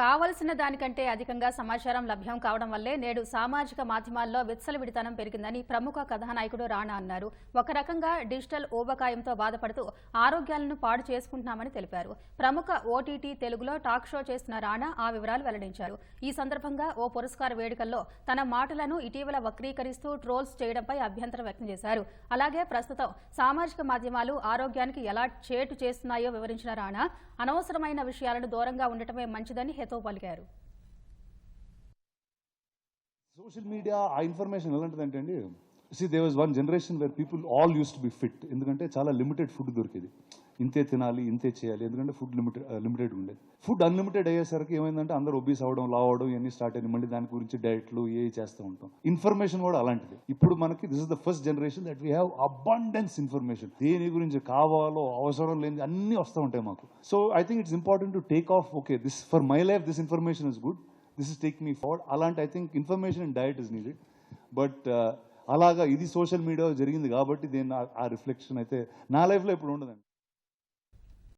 కావలసిన దానికంటే అధికంగా సమాచారం లభ్యం కావడం వల్లే నేడు సామాజిక మాధ్యమాల్లో విచ్చలవిడితనం పెరిగిందని ప్రముఖ కథానాయకుడు రాణా అన్నారు. ఒక రకంగా డిజిటల్ ఊబకాయంతో బాధపడుతూ ఆరోగ్యాలను పాడు చేసుకుంటున్నామని తెలిపారు. ప్రముఖ ఓటీటీ తెలుగులో టాక్ షో చేస్తున్న రాణా ఆ వివరాలు వెల్లడించారు. ఈ సందర్భంగా ఓ పురస్కార వేడుకల్లో తన మాటలను ఇటీవల వక్రీకరిస్తూ ట్రోల్స్ చేయడంపై అభ్యంతరం వ్యక్తం చేశారు. అలాగే ప్రస్తుతం సామాజిక మాధ్యమాలు ఆరోగ్యానికి ఎలా చేటు చేస్తున్నాయో వివరించిన రాణా అనవసరమైన విషయాలను దూరంగా ఉండటమే మంచిదని హెతో పలికారు. సోషల్ మీడియా ఆ ఇన్ఫర్మేషన్ ఎలాంటిదంటే అండి see they was one generation where people all use to be fit ఎందుకంటే చాలా లిమిటెడ్ ఫుడ్ దొరికేది. ఇంతే తినాలి ఇంతే చేయాలి. ఎందుకంటే ఫుడ్ లిమిటెడ్ లిమిటెడ్ ఉండేది ఫుడ్ అన్లిమిటెడ్ అయ్యేసరికి ఏమైందంటే అందరూ ఒబీస్ అవ్వడం లావ్ అవడం ఇవన్నీ స్టార్ట్ అయ్యి మళ్ళీ దాని గురించి డైట్లు ఏ చేస్తూ ఉంటాం. ఇన్ఫర్మేషన్ కూడా అలాంటిది. ఇప్పుడు మనకి this is the first generation that we have abundance information దేని గురించి కావాలో అవసరం లేని అన్నీ వస్తూ ఉంటాయి మాకు. So I think it's important to take off okay this for my life this information is good this is take me forward అలాంటి I think information and diet is needed but అలాగా ఇది సోషల్ మీడియా జరిగింది కాబట్టి దీన్ని ఆ- ఆ reflection అయితే నా లైఫ్లో ఇప్పుడు ఉండదండి.